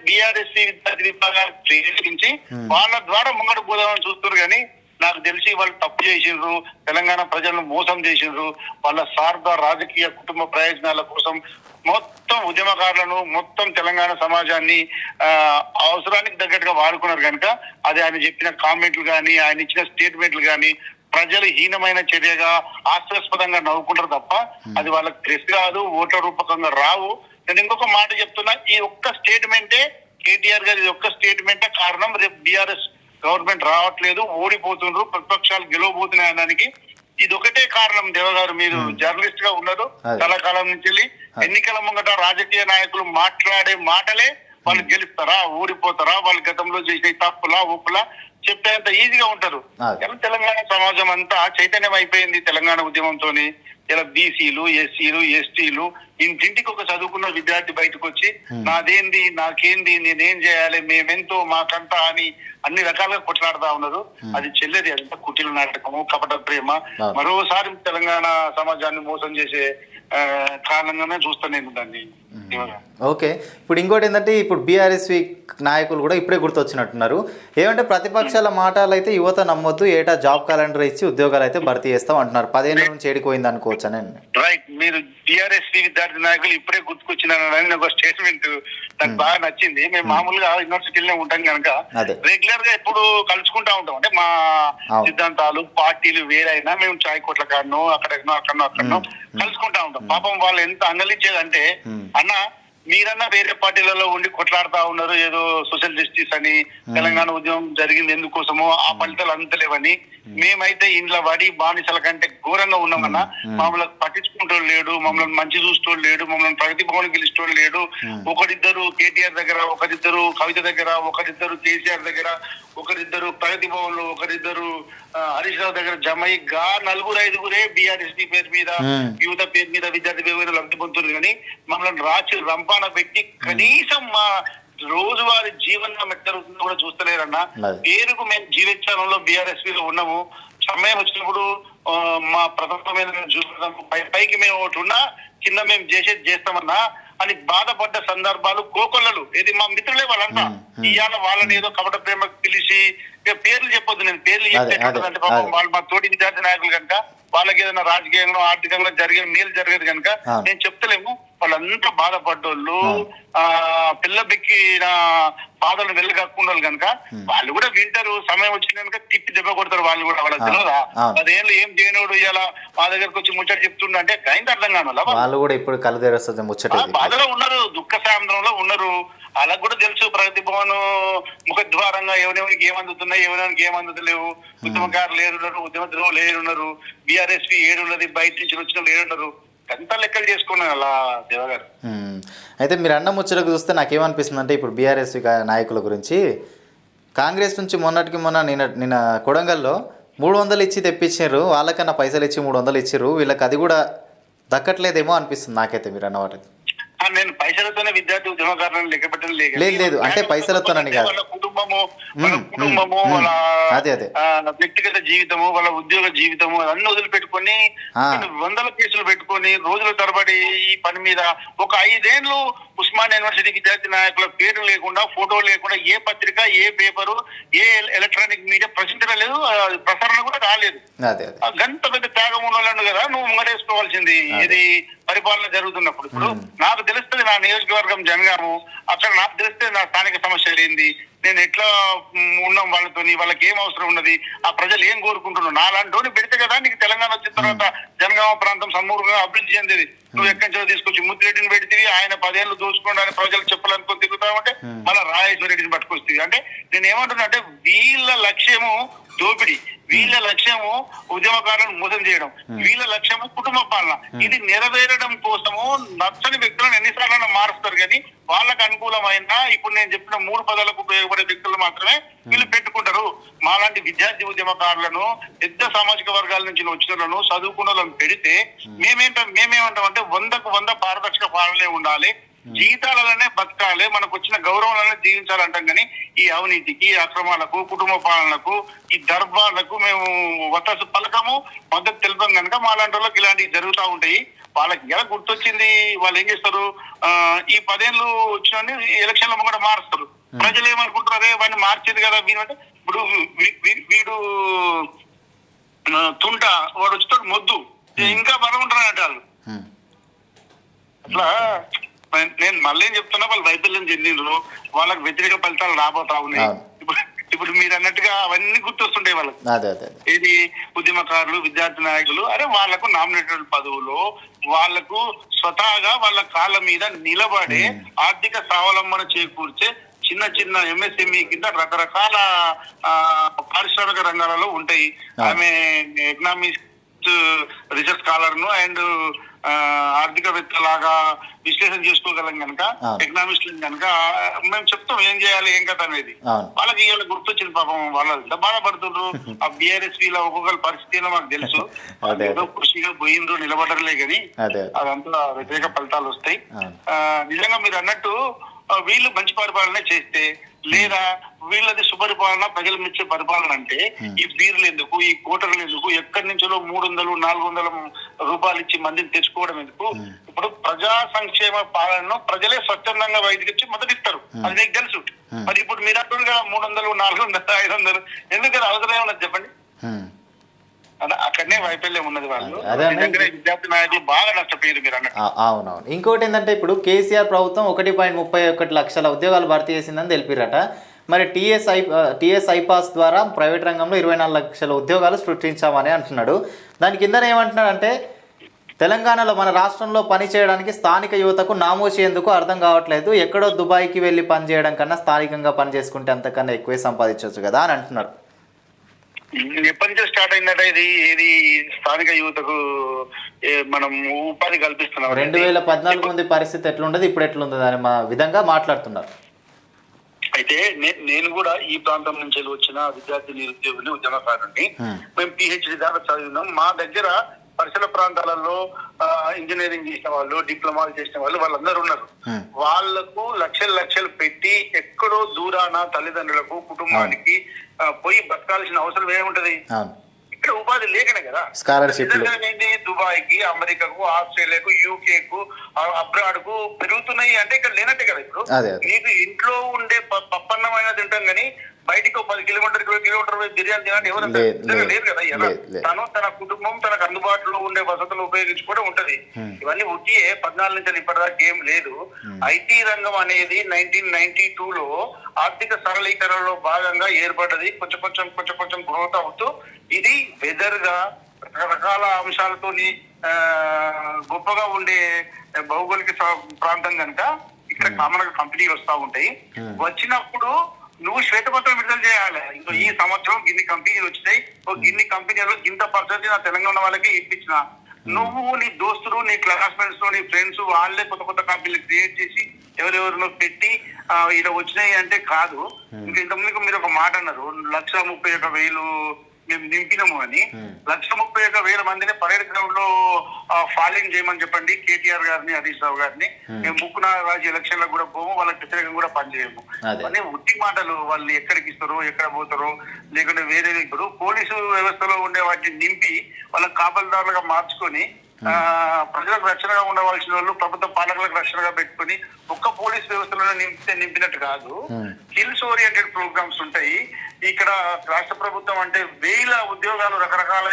S2: బిఆర్ఎస్ విభాగాన్ని ప్రేరేపించి వాళ్ళ ద్వారా ముంగడు పోదామని చూస్తారు కానీ నాకు తెలిసి వాళ్ళు తప్పు చేసిండ్రు తెలంగాణ ప్రజలను మోసం చేసిండ్రు. వాళ్ళ స్వార్థ రాజకీయ కుటుంబ ప్రయోజనాల కోసం మొత్తం ఉద్యమకారులను మొత్తం తెలంగాణ సమాజాన్ని ఆ, అవసరానికి తగ్గట్టుగా వాడుకున్నారు కనుక అది ఆయన చెప్పిన కామెంట్లు కానీ ఆయన ఇచ్చిన స్టేట్మెంట్లు కానీ ప్రజలు హీనమైన చర్యగా హాస్యాస్పదంగా నవ్వుకుంటారు తప్ప అది వాళ్ళకి ప్రెస్ కాదు ఓట్ల రూపకంగా రావు. నేను ఇంకొక మాట చెప్తున్నా. ఈ ఒక్క స్టేట్మెంటే కేటీఆర్ గారి ఒక్క స్టేట్మెంటే కారణం. రేపు బీఆర్ఎస్ గవర్నమెంట్ రావట్లేదు ఓడిపోతుండ్రు ప్రతిపక్షాలు గెలవబోతున్నాయి ఇది ఒకటే కారణం దేవగారు మీరు జర్నలిస్ట్గా ఉన్నారు. చాలా కాలం నుంచి వెళ్ళి ఎన్నికల ముంగట రాజకీయ నాయకులు మాట్లాడే మాటలే వాళ్ళు గెలుస్తారా ఓడిపోతారా వాళ్ళ గతంలో చేసే తప్పులా ఒప్పులా చెప్పేంత ఈజీగా ఉంటారు. తెలంగాణ సమాజం అంతా చైతన్యం అయిపోయింది తెలంగాణ ఉద్యమంతో ఇలా బీసీలు ఎస్సీలు ఎస్టీలు ఇంటింటికి ఒక చదువుకున్న విద్యార్థి బయటకు వచ్చి నాదేంది నాకేంది నేనేం చేయాలి మేమెంతో మాకంతా అని అన్ని రకాలుగా కొట్లాడుతా ఉన్నారు. అది చెల్లెది అంత కుటిల నాటకము కపట ప్రేమ. మరోసారి తెలంగాణ సమాజాన్ని మోసం చేసే కారణంగానే చూస్తాను నేను దాన్ని. ఇవాళ.
S1: ఓకే. ఇప్పుడు ఇంకోటి ఏంటంటే ఇప్పుడు బీఆర్ఎస్వి నాయకులు కూడా ఇప్పుడే గుర్తొచ్చినట్టున్నారు. ఏమంటే ప్రతిపక్షాల మాటలు అయితే యువత నమ్మొద్దు ఏటా జాబ్ క్యాలెండర్ ఇచ్చి ఉద్యోగాలు అయితే భర్తీ చేస్తాం అంటున్నారు. పదేళ్ళ నుంచి ఏడిపోయింది అనుకోవచ్చు అని
S2: రైట్ మీరు టిఆర్ఎస్ విద్యార్థి నాయకులు ఇప్పుడే గుర్తుకొచ్చినారని ఒక స్టేట్మెంట్ నాకు బాగా నచ్చింది. మేము మామూలుగా యూనివర్సిటీలోనే ఉంటాం కనుక. రెగ్యులర్గా ఎప్పుడు కలుసుకుంటా ఉంటాం. అంటే మా. సిద్ధాంతాలు పార్టీలు వేరైనా మేము చాయ్ కొట్ల కాడనో అక్కడనో అక్కడనో అక్కడనో కలుసుకుంటా ఉంటాం. పాపం వాళ్ళు ఎంత అంగలించేదంటే అన్న మీరన్నా వేరే పార్టీలలో ఉండి కొట్లాడుతా ఉన్నారు ఏదో సోషల్ జస్టిస్ అని తెలంగాణ ఉద్యమం జరిగింది ఎందుకోసమో ఆ ఫలితాలు అంతలేవని మేమైతే ఇంట్లో పడి బానిసల కంటే ఘోరంగా ఉన్నామన్నా మమ్మల్ని పట్టించుకుంటోడు లేడు మమ్మల్ని మంచి చూస్తోడు లేడు మమ్మల్ని ప్రగతి భవన్ గెలిచేటోడు లేడు. ఒకరిద్దరు కేటీఆర్ దగ్గర ఒకరిద్దరు కవిత దగ్గర ఒకరిద్దరు కేసీఆర్ దగ్గర ఒకరిద్దరు ప్రగతి భవన్లో ఒకరిద్దరు హరీష్ రావు దగ్గర జమై గా నలుగురు ఐదుగురే బీఆర్ఎస్పీ పేరు మీద. యువత పేరు మీద విద్యార్థి పేరు మీద లబ్ధి పొందుతుంది కానీ మమ్మల్ని రాచి రంపాన పెట్టి కనీసం మా రోజువారి జీవనం ఎట్టరుగుతుందో కూడా చూస్తలేరన్న. పేరుకు మేము జీవించాలంలో బీఆర్ఎస్పీ లో ఉన్నాము. సమయం వచ్చినప్పుడు మా ప్రభుత్వం మీద మేము పైకి మేము ఒకటి ఉన్నా కింద మేము చేసేది చేస్తామన్నా అని బాధపడ్డ సందర్భాలు కోకొల్లలు. ఇది మా మిత్రులే వాళ్ళంతా. ఇవాళ వాళ్ళని ఏదో కపట ప్రేమ పిలిచి పేర్లు చెప్పొద్దు నేను. పేర్లు చెప్తే అంటే పాపం. వాళ్ళు మా తోటి విద్యార్థి నాయకులు కనుక వాళ్ళకి ఏదైనా రాజకీయంగా ఆర్థికంగా జరిగే మేలు జరగదు కనుక. నేను చెప్తలేము. వాళ్ళంతా బాధపడ్డోళ్ళు. ఆ పిల్ల బెక్కిన బాధలు వెళ్ళగక్కున్న వాళ్ళు కనుక వాళ్ళు కూడా వింటారు సమయం వచ్చింది కనుక తిప్పి దెబ్బ కొడతారు వాళ్ళు కూడా వాళ్ళకి. తెలియదా. అదేళ్ళు ఏం చేయనోడు ఇలా మా దగ్గరకు వచ్చి ముచ్చట చెప్తుండ అంటే గైంత అర్థం కాను వాళ్ళ
S1: కూడా ఇప్పుడు కళ్ళు తెరుస్తుంది ముచ్చట.
S2: బాధలో ఉన్నారు దుఃఖ సాయంత్రంలో ఉన్నారు వాళ్ళకు కూడా తెలుసు ప్రగతి భవన్ ముఖద్వారంగా ఎవరెవరికి ఏమందుతున్నాయి ఎవరెవరికి ఏమందుతలేవు ఉద్యమకారులు ఏడున్నారు ఉద్యమ ద్రోహులు ఏడున్నారు బీఆర్ఎస్పీ ఏడున్నది బయట నుంచి వచ్చిన వాళ్ళు ఏడున్నారు ఎంత లెక్కలు చేసుకున్నాను అలా దేవగారు.
S1: అయితే మీరు అన్న ముచ్చటకు చూస్తే నాకేమనిపిస్తుంది అంటే ఇప్పుడు బీఆర్ఎస్ నాయకుల గురించి కాంగ్రెస్ నుంచి మొన్నటికి మొన్న నిన్న నిన్న కొడంగల్లో మూడు వందలు ఇచ్చి తెప్పించారు వాళ్ళకన్నా పైసలు ఇచ్చి మూడు వందలు ఇచ్చారు వీళ్ళకి అది కూడా దక్కట్లేదేమో అనిపిస్తుంది నాకైతే మీరు
S2: అన్నవాటికి నేను పైసలతోనే విద్యార్థి ఉద్యమకారులను లెక్క పెట్టడం
S1: లేదు, లేదు. అంటే పైసలతోనని కాదు.
S2: వాళ్ళ కుటుంబము వాళ్ళ కుటుంబము వాళ్ళ
S1: అదే, అదే.
S2: వ్యక్తిగత జీవితము వాళ్ళ ఉద్యోగ జీవితము అన్ని వదిలిపెట్టుకొని వందల కేసులు పెట్టుకొని రోజుల తరబడి ఈ పని మీద ఒక ఐదేళ్ళు ఉస్మాన్ యూనివర్సిటీ విద్యార్థి నాయకుల పేరు లేకుండా ఫోటో లేకుండా ఏ పత్రిక ఏ పేపరు ఏ ఎలక్ట్రానిక్ మీడియా ప్రచురించలేదు ఆ, ప్రసరణ కూడా రాలేదు. గంట పెద్ద త్యాగం ఉన్న కదా నువ్వు ముంగడేసుకోవాల్సింది. ఇది పరిపాలన జరుగుతున్నప్పుడు ఇప్పుడు నాకు తెలుస్తుంది నా నియోజకవర్గం జనగాము అక్కడ నాకు తెలిస్తే నా స్థానిక సమస్యలు ఏంది? నేను ఎట్లా ఉన్నాం వాళ్ళతోని వాళ్ళకి ఏం అవసరం ఉన్నది? ఆ ప్రజలు ఏం కోరుకుంటున్నారు? నాలాంటి పెడితే కదా నీకు తెలంగాణ వచ్చిన తర్వాత జనగామ ప్రాంతం సమూలంగా అభివృద్ధి చెందేది. నువ్వు ఎక్కడి నుంచో తీసుకొచ్చి ముద్దిరెడ్డిని పెడితే ఆయన పదేళ్ళు దోచుకోవడానికి ప్రజలకు చెప్పాలనుకో తిరుగుతామంటే మళ్ళీ రాజేశ్వర రెడ్డిని పట్టుకొస్తుంది అంటే నేను ఏమంటున్నా అంటే వీళ్ళ లక్ష్యము దోపిడీ. వీళ్ళ లక్ష్యము ఉద్యమకారులను మోసం చేయడం. వీళ్ళ లక్ష్యము కుటుంబ పాలన. ఇది నెరవేరడం కోసము నచ్చని వ్యక్తులను ఎన్నిసార్లు మారుస్తారు కానీ వాళ్ళకు అనుకూలమైన ఇప్పుడు నేను చెప్పిన మూడు పదాలకు ఉపయోగపడే వ్యక్తులు మాత్రమే వీళ్ళు పెట్టుకుంటారు. మాలాంటి విద్యార్థి ఉద్యమకారులను పెద్ద సామాజిక వర్గాల నుంచి వచ్చిన చదువుకున్న వాళ్ళని పెడితే మేమేంటాం మేమేమంటాం అంటే వందకు వంద పారదర్శక పాలనే ఉండాలి. జీతాలనే బతకాలి మనకు వచ్చిన గౌరవాలనే జీవించాలంటాం కానీ ఈ అవినీతికి అక్రమాలకు కుటుంబ పాలనకు ఈ దర్బార్లకు మేము వతసు పలకము మద్దతు తెలుపం కనుక మాలాంటి వాళ్ళకి ఇలాంటివి జరుగుతూ ఉంటాయి. వాళ్ళకి ఎలా గుర్తొచ్చింది? వాళ్ళు ఏం చేస్తారు? ఆ, ఈ పదేళ్ళు వచ్చిన ఎలక్షన్లో కూడా మారుస్తారు. ప్రజలు ఏమనుకుంటారు? అదే వాడిని మార్చేది కదా వీడు అంటే ఇప్పుడు వీడు తుంట వాడు వచ్చాడు మొద్దు. ఇంకా బలం ఉంటారు వాళ్ళు. అట్లా నేను- మళ్ళీ ఏం చెప్తున్నా వాళ్ళు వైఫల్యం చెందిండ్రు. వాళ్ళకి వ్యతిరేక ఫలితాలు రాబోతా ఉన్నాయి. ఇప్పుడు మీరు అన్నట్టుగా అవన్నీ గుర్తొస్తుంటాయి వాళ్ళకి. ఇది ఉద్యమకారులు విద్యార్థి నాయకులు అరే వాళ్ళకు నామినేటెడ్ పదవులు వాళ్ళకు స్వతహాగా వాళ్ళ కాళ్ళ మీద నిలబడే ఆర్థిక స్వావలంబన చేకూర్చే చిన్న చిన్న ఎంఎస్ఎంఈ కింద రకరకాల పారిశ్రామిక రంగాలలో ఉంటాయి. ఆమె ఎకనామిక్స్ రీసెర్చ్ స్కాలర్ను అండ్ ఆర్థికవేత్త లాగా విశ్లేషణ చేసుకోగలం కనుక
S1: అవును.
S2: ఎకనామిస్ట్ కనుక మేము చెప్తాం ఏం చేయాలి ఏం కథ అనేది. వాళ్ళకి ఇవాళ గుర్తొచ్చింది పాపం వాళ్ళు ఎంత బాధపడుతుండ్రు ఆ బీఆర్ఎస్ వీళ్ళ ఒక్కొక్కరి పరిస్థితి మాకు తెలుసు. ఏదో కృషిగా పోయిండ్రు నిలబడరులే కానీ
S1: అదే
S2: అదంతా వ్యతిరేక ఫలితాలు వస్తాయి. నిజంగా మీరు అన్నట్టు వీళ్ళు మంచి పరిపాలన చేస్తే లేదా వీళ్ళది సుపరిపాలన ప్రజలు మెచ్చే పరిపాలన అంటే ఈ బీర్లు ఎందుకు ఈ కోటర్లు ఎందుకు ఎక్కడి నుంచో మూడు వందలు నాలుగు వందల రూపాయలు ఇచ్చి మందిని తెచ్చుకోవడం ఎందుకు? ఇప్పుడు ప్రజా సంక్షేమ పాలనను ప్రజలే స్వచ్ఛందంగా బయటకు వచ్చి మొదటిస్తారు అది నీకు తెలుసు. మరి ఇప్పుడు మీరు అంటున్నారు మూడు వందలు నాలుగు వందలు ఐదు వందలు ఎందుకని అవసరం ఉన్నది చెప్పండి? అక్కడనే వైఫల్యం ఉన్నది వాళ్ళు. విద్యార్థి నాయకులు బాగా నష్టపోయారు మీరు
S1: అవునవును. ఇంకోటి ఏంటంటే ఇప్పుడు కేసీఆర్ ప్రభుత్వం ఒకటి పాయింట్ ముప్పై ఒకటి లక్షల ఉద్యోగాలు భర్తీ చేసిందని తెలిపిరట. మరి టీఎస్ ఐ టీఎస్ ఐపాస్ ద్వారా ప్రైవేట్ రంగంలో ఇరవై నాలుగు లక్షల ఉద్యోగాలు సృష్టించామని అంటున్నాడు. దాని కింద ఏమంటున్నాడు అంటే తెలంగాణలో మన రాష్ట్రంలో పని చేయడానికి స్థానిక యువతకు నామోచేందుకు అర్థం కావట్లేదు. ఎక్కడో దుబాయ్కి వెళ్ళి పని చేయడం కన్నా స్థానికంగా పని చేసుకుంటే అంతకన్నా ఎక్కువే సంపాదించవచ్చు కదా అని అంటున్నారు
S2: ఎప్పటి నుంచి స్టార్ట్ అయిందట ఇది ఇది స్థానిక యువతకు మనం ఉపాధి కల్పిస్తున్నాం
S1: రెండు వేల పద్నాలుగు మంది పరిస్థితి ఎట్లుండదు ఇప్పుడు ఎట్లుంది అని మా విధంగా మాట్లాడుతున్నారు.
S2: అయితే నేను కూడా ఈ ప్రాంతం నుంచి వచ్చిన విద్యార్థి నిరుద్యోగుని ఉద్యమకారుని. మేము పిహెచ్డి దాకా చదివినాం. మా దగ్గర పరిసర ప్రాంతాలలో ఇంజనీరింగ్ చేసిన వాళ్ళు డిప్లొమాలు చేసిన వాళ్ళు వాళ్ళందరూ ఉన్నారు. వాళ్ళకు లక్షలు లక్షలు పెట్టి ఎక్కడో దూరాన తల్లిదండ్రులకు కుటుంబానికి పోయి బతకాల్సిన అవసరం ఏముంటది? ఇక్కడ ఉపాధి లేకనే కదా.
S1: స్కాలర్షిప్లు
S2: నిజంగానేంటి దుబాయ్కి అమెరికాకు ఆస్ట్రేలియాకు యూకే కు అబ్రాడ్కు పెరుగుతున్నాయి అంటే ఇక్కడ లేనట్టే కదా ఇప్పుడు. నీకు ఇంట్లో ఉండే పప్పన్నమైన తింటాం కానీ బయటికి ఒక పది కిలోమీటర్ ఇరవై కిలోమీటర్ బిర్యానీ తినాలి ఎవరు
S1: లేదు,
S2: కదా. తను తన కుటుంబం తనకు అందుబాటులో ఉండే వసతులు ఉపయోగించుకోవడం ఉంటది. ఇవన్నీ ఉట్టియే. పద్నాలుగు నుంచి ఇప్పటిదాకా ఏం లేదు. ఐటీ రంగం అనేది నైన్టీన్ నైన్టీ టూ లో ఆర్థిక సరళీకరణలో భాగంగా ఏర్పడ్డది. కొంచెం కొంచెం కొంచెం కొంచెం గ్రోత్ అవుతూ ఇది వెదర్గా రకరకాల అంశాలతోని ఆ, గొప్పగా ఉండే భౌగోళిక ప్రాంతం కనుక ఇక్కడ కామన్గా కంపెనీలు వస్తా ఉంటాయి. వచ్చినప్పుడు నువ్వు శ్వేతపత్రం విడుదల చేయాలి. ఇంకో ఈ సంవత్సరం గిన్ని కంపెనీలు వచ్చినాయి. ఓ గిన్ని కంపెనీలు గింత పర్సెంట్ నా తెలంగాణ వాళ్ళకి ఇప్పించిన. నువ్వు నీ దోస్తులు నీ క్లాస్మేట్స్ నీ ఫ్రెండ్స్ వాళ్ళే కొత్త కొత్త కంపెనీలు క్రియేట్ చేసి ఎవరెవరినో పెట్టి ఆ, ఇలా వచ్చినాయి అంటే కాదు. ఇంకా ఇంతకుముందుకు మీరు ఒక మాట అన్నారు. లక్ష ముప్పై ఒక వేలు మేము నింపినాము అని. లక్ష ముప్పై ఒక వేల మందిని పరేడ్ గ్రౌండ్లో ఫాలోయింగ్ చేయమని చెప్పండి కేటీఆర్ గారిని హరీష్ రావు గారిని. మేము. ముక్కున రాజు ఎలక్షన్లో కూడా పోము వాళ్ళకి వ్యతిరేకంగా కూడా పనిచేయము. అన్నీ ఉట్టి మాటలు వాళ్ళు ఎక్కడికి ఇస్తారో ఎక్కడ పోతారో లేకుంటే వేరే ఇప్పుడు పోలీసు వ్యవస్థలో ఉండే వాటిని నింపి వాళ్ళ కాపలదారులుగా మార్చుకొని ప్రజలకు రక్షణగా ఉండవలసిన వాళ్ళు ప్రభుత్వ పాలకులకు రక్షణగా పెట్టుకుని ఒక్క పోలీస్ వ్యవస్థలో నింపితే నింపినట్టు కాదు. స్కిల్స్ ఓరియంటెడ్ ప్రోగ్రామ్స్ ఉంటాయి. ఇక్కడ రాష్ట్ర ప్రభుత్వం అంటే వేల ఉద్యోగాలు రకరకాల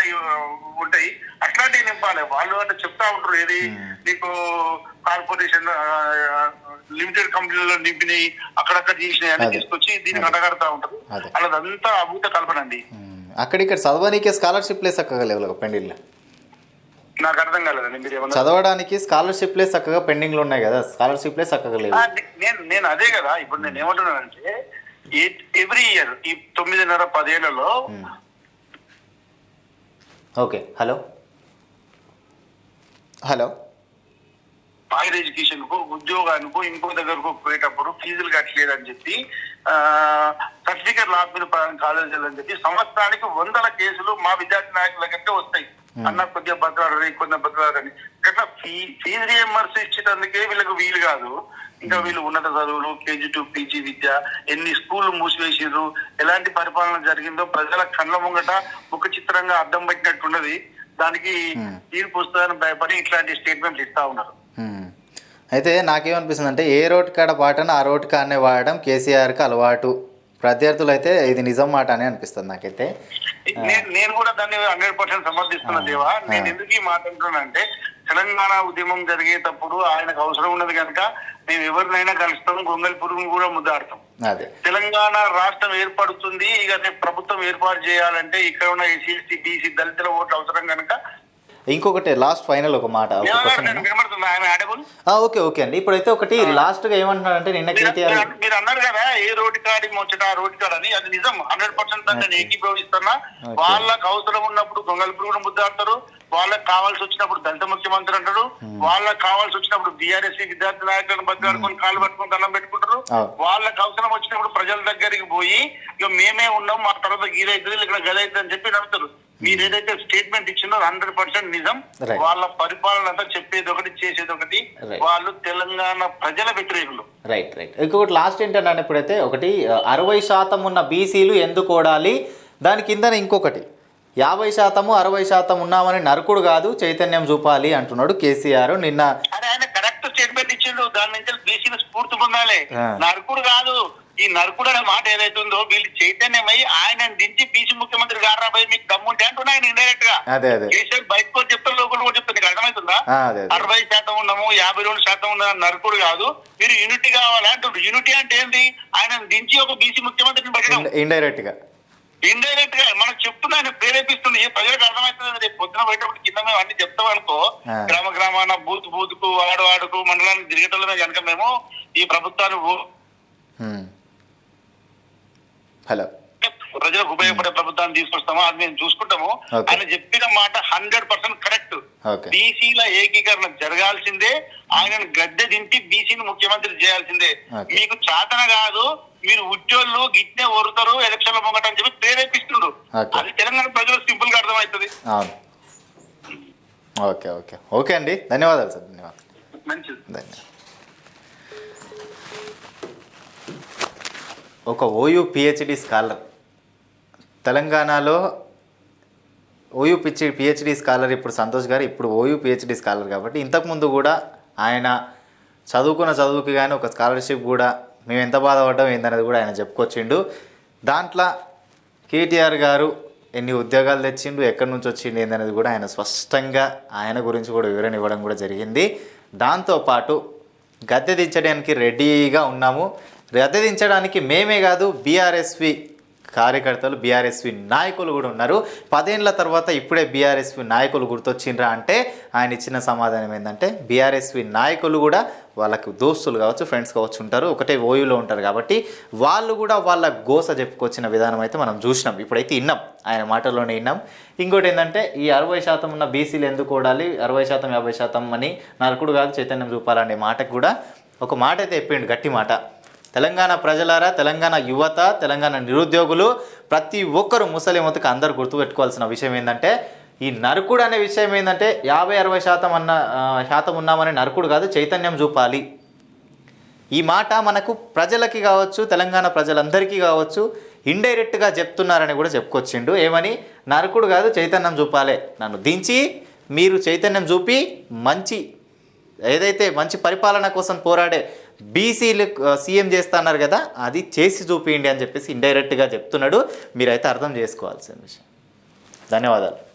S2: ఉంటాయి. అట్లాంటివి నింపాలి. వాళ్ళు అంటే చెప్తా ఉంటారు. ఏది నీకు కార్పొరేషన్ లిమిటెడ్ కంపెనీలో నింపినాయి అక్కడక్కడ చేసినాయి అని. తీసుకొచ్చి దీనికి అడగడతా ఉంటారు.
S1: అదే.
S2: అలాదంతా అభూత కల్పనండి
S1: ఉమ్, అక్కడిక్కడ చదవనీకే స్కాలర్షిప్లే చక్కగా లేవు పెండింగ్లో
S2: నాకు అర్థం కాలేదండి మీరు ఏమన్నా
S1: చదవడానికి స్కాలర్షిప్లే చక్కగా పెండింగ్లో ఉన్నాయి కదా స్కాలర్షిప్లే చక్కగా లేవు.
S2: ఆ, నే- నేను నేను అదే కదా ఇప్పుడు నేను ఏమంటున్నానంటే ఎవ్రీ ఇయర్ ఈ తొమ్మిదిన్నర పదేళ్ళలో
S1: ఓకే హలో? హలో?
S2: హైయర్ ఎడ్యుకేషన్కు ఉద్యోగానికి ఇంకో దగ్గరకు పోయేటప్పుడు ఫీజులు కట్టలేదని చెప్పి సర్టిఫికేట్ లాక్కుని కాలేజీలు అని చెప్పి సంవత్సరానికి వందల కేసులు మా విద్యార్థి నాయకుల కంటే వస్తాయి. అన్న కొద్దిగా బతలాడని కొద్దిగా బతలాడని గట్లా ఫీ ఫీజు రియంబర్స్ ఇచ్చేటందుకే వీళ్ళకి వీలు కాదు. ఇంకా వీళ్ళు ఉన్నత చదువులు కేజీ టు పీజీ విద్య ఎన్ని స్కూళ్ళు మూసివేసిర్రు ఎలాంటి పరిపాలన జరిగిందో ప్రజల కళ్ళ ముంగట ముఖ చిత్రంగా అర్థం పట్టినట్టున్నది. దానికి తీర్పు వస్తుందని భయపడి ఇట్లాంటి స్టేట్మెంట్స్ ఇస్తా ఉన్నారు.
S1: అయితే నాకేమనిపిస్తుంది అంటే ఏ రోడ్ కాడ పాటను ఆ రోడ్ కాడనే వాడడం కేసీఆర్కి అలవాటు. ప్రత్యర్థులు అయితే ఇది నిజం మాట అని అనిపిస్తుంది నాకైతే.
S2: నేను నేను కూడా దాన్ని హండ్రెడ్ పర్సెంట్ సమర్థిస్తున్న దేవా. నేను ఎందుకు ఈ మాట అంటున్నానంటే తెలంగాణ ఉద్యమం జరిగేటప్పుడు ఆయనకు అవసరం ఉన్నది కనుక మేము ఎవరినైనా కలుస్తాం గొంగలి పురుగును కూడా ముద్దాడతాం.
S1: అదే.
S2: తెలంగాణ రాష్ట్రం ఏర్పడుతుంది ఇక ప్రభుత్వం ఏర్పాటు చేయాలంటే ఇక్కడ ఉన్న ఎస్సీ ఎస్టీ బీసీ దళితుల ఓట్లు అవసరం కనుక
S1: ఇంకొకటి లాస్ట్ ఫైనల్ ఒక మాట ఒక ఓకే ఓకే అండి. ఇప్పుడైతే ఒకటి లాస్ట్గా ఏమంటున్నారంటే నిన్న
S2: మీరు
S1: కేటీఆర్
S2: మీరు- మీరు అన్నారు కదా ఏ రోడ్డు కాడి ముచ్చట ఆ రోడ్డు కాడ అని అది నిజం హండ్రెడ్ పర్సెంట్ నేను ఏకీభవిస్తున్నా.
S1: Okay.
S2: వాళ్ళకి అవసరం ఉన్నప్పుడు దొంగల పురుగును ముద్దాడతారు. వాళ్ళకి కావాల్సి వచ్చినప్పుడు దళిత ముఖ్యమంత్రి అంటారు. వాళ్ళకి కావాల్సి వచ్చినప్పుడు బీఆర్ఎస్ విద్యార్థి నాయకులను బద్దలాడుకొని కాళ్ళు పట్టుకొని దండం పెట్టుకుంటారు. వాళ్ళకి అవసరం వచ్చినప్పుడు ప్రజల దగ్గరికి పోయి ఇక మేమే ఉన్నాం మా తర్వాత గీరైతుంది ఇక్కడ గదైతుంది అని చెప్పి నమ్ముతారు. మీరు ఏదైతే స్టేట్మెంట్ ఇచ్చిందో హండ్రెడ్ పర్సెంట్ నిజం. వాళ్ళ పరిపాలన అంతా చెప్పేది ఒకటి చేసేది ఒకటి. వాళ్ళు తెలంగాణ ప్రజల వ్యతిరేకులు.
S1: రైట్ రైట్ ఇంకొకటి లాస్ట్ ఏంటంటే ఇప్పుడైతే ఒకటి అరవై శాతం ఉన్న బీసీలు ఎందుకు ఓడాలి? దాని కింద ఇంకొకటి. యాభై శాతము అరవై శాతం ఉన్నామని నరకుడు కాదు చైతన్యం చూపాలి అంటున్నాడు కేసీఆర్. నిన్న
S2: కరెక్ట్ స్టేట్మెంట్ ఇచ్చిండు. దాని నుంచి బీసీలు స్ఫూర్తి పొందాలి. నరకుడు కాదు. ఈ నరకుడు అనే మాట ఏదైతుందో వీళ్ళు చైతన్యమై ఆయన దించి బీసీ ముఖ్యమంత్రి గారా పోయి మీకు దమ్ముంటే అంటున్నా ఆయన
S1: ఇండైరెక్ట్గా
S2: కేసీఆర్ బయటకు వచ్చి చెప్తారు లోపల కూడా చెప్తారు నీకు అర్థమవుతుందా? అరవై శాతం ఉన్నాము యాభై రెండు శాతం ఉన్న నరకుడు కాదు. మీరు యూనిటీ కావాలి యూనిటీ అంటే ఏంది? ఆయన దించి ఒక బీసీ ముఖ్యమంత్రిని పెట్టడం.
S1: ఇండైరెక్ట్గా
S2: ఇండైరెక్ట్గా మనకు చెప్తున్నా ఆయన ప్రేరేపిస్తుంది. ఏ ప్రజలకు అర్థమవుతుంది రేపు పొద్దున బయటప్పుడు కింద మేము అన్ని చెప్తాం అనుకో. గ్రామ గ్రామాన బూత్ బూత్కు వాడు వాడుకు మండలానికి తిరిగేటోళ్ళమే కనుక మేము ఈ ప్రభుత్వాన్ని
S1: హలో.
S2: ప్రజలకు ఉపయోగపడే ప్రభుత్వాన్ని తీసుకొస్తామో? అది మేము చూసుకుంటాము. ఆయన చెప్పిన మాట హండ్రెడ్ పర్సెంట్ కరెక్ట్. బీసీల ఏకీకరణ జరగాల్సిందే. ఆయనను గద్దె దించి బీసీని ముఖ్యమంత్రి చేయాల్సిందే. మీకు చాతన కాదు మీరు ఉద్యోగులు గిట్నే ఓరుతారు ఎలక్షన్ల ముంగట అని చెప్పి ప్రేరేపిస్తుండ్రు. అది తెలంగాణ ప్రజలకు సింపుల్గా అర్థమవుతుంది
S1: ఓకే ఓకే ఓకే అండి. ధన్యవాదాలు సార్. ధన్యవాదాలు. ఒక ఓయూ పిహెచ్డి స్కాలర్. తెలంగాణలో ఓయూ పిచ్చి పిహెచ్డి స్కాలర్ ఇప్పుడు సంతోష్ గారు ఇప్పుడు ఓయూ పిహెచ్డి స్కాలర్ కాబట్టి ఇంతకుముందు కూడా ఆయన చదువుకున్న చదువుకి కానీ ఒక స్కాలర్షిప్ కూడా మేము ఎంత బాధపడ్డాం ఏందనేది కూడా ఆయన చెప్పుకొచ్చిండు. దాంట్లో కేటీఆర్ గారు ఎన్ని ఉద్యోగాలు తెచ్చిండు ఎక్కడి నుంచి వచ్చిండు ఏందనేది కూడా ఆయన స్పష్టంగా ఆయన గురించి కూడా వివరణ ఇవ్వడం కూడా జరిగింది. దాంతోపాటు గద్దె దించడానికి రెడీగా ఉన్నాము. గద్దె దించడానికి మేమే కాదు బీఆర్ఎస్వి కార్యకర్తలు బీఆర్ఎస్వి నాయకులు కూడా ఉన్నారు. పదేళ్ళ తర్వాత ఇప్పుడే బీఆర్ఎస్వి నాయకులు గుర్తొచ్చిండ్రా అంటే ఆయన ఇచ్చిన సమాధానం ఏంటంటే బీఆర్ఎస్వి నాయకులు కూడా వాళ్ళకు దోస్తులు కావచ్చు ఫ్రెండ్స్ కావచ్చు ఉంటారు ఒకటే ఓయూలో ఉంటారు కాబట్టి వాళ్ళు కూడా వాళ్ళ గోస చెప్పుకొచ్చిన విధానం అయితే మనం చూసినాం. ఇప్పుడైతే విన్నాం ఆయన మాటల్లోనే విన్నాం ఇంకోటి ఏంటంటే ఈ అరవై శాతం ఉన్న బీసీలు ఎందుకు ఓడాలి అరవై శాతం యాభై శాతం అని నరకుడు కాదు చైతన్యం చూపాలనే మాటకు కూడా ఒక మాట అయితే చెప్పిండు గట్టి మాట. తెలంగాణ ప్రజలారా తెలంగాణ యువత తెలంగాణ నిరుద్యోగులు ప్రతి ఒక్కరు ముసలి మొత్తకు అందరు గుర్తుపెట్టుకోవాల్సిన విషయం ఏంటంటే ఈ నరకుడు అనే విషయం ఏంటంటే యాభై అరవై శాతం అన్న శాతం ఉన్నామని నరకుడు కాదు చైతన్యం చూపాలి. ఈ మాట మనకు ప్రజలకి కావచ్చు తెలంగాణ ప్రజలందరికీ కావచ్చు ఇండైరెక్ట్గా చెప్తున్నారని కూడా చెప్పుకొచ్చిండు. ఏమని? నరకుడు కాదు చైతన్యం చూపాలే. నన్ను దించి మీరు చైతన్యం చూపి మంచి ఏదైతే మంచి పరిపాలన కోసం పోరాడే బీసీలు సీఎం చేస్తున్నారు కదా అది చేసి చూపియండి అని చెప్పేసి ఇండైరెక్ట్గా చెప్తున్నాడు. మీరైతే అర్థం చేసుకోవాల్సిన విషయం. ధన్యవాదాలు.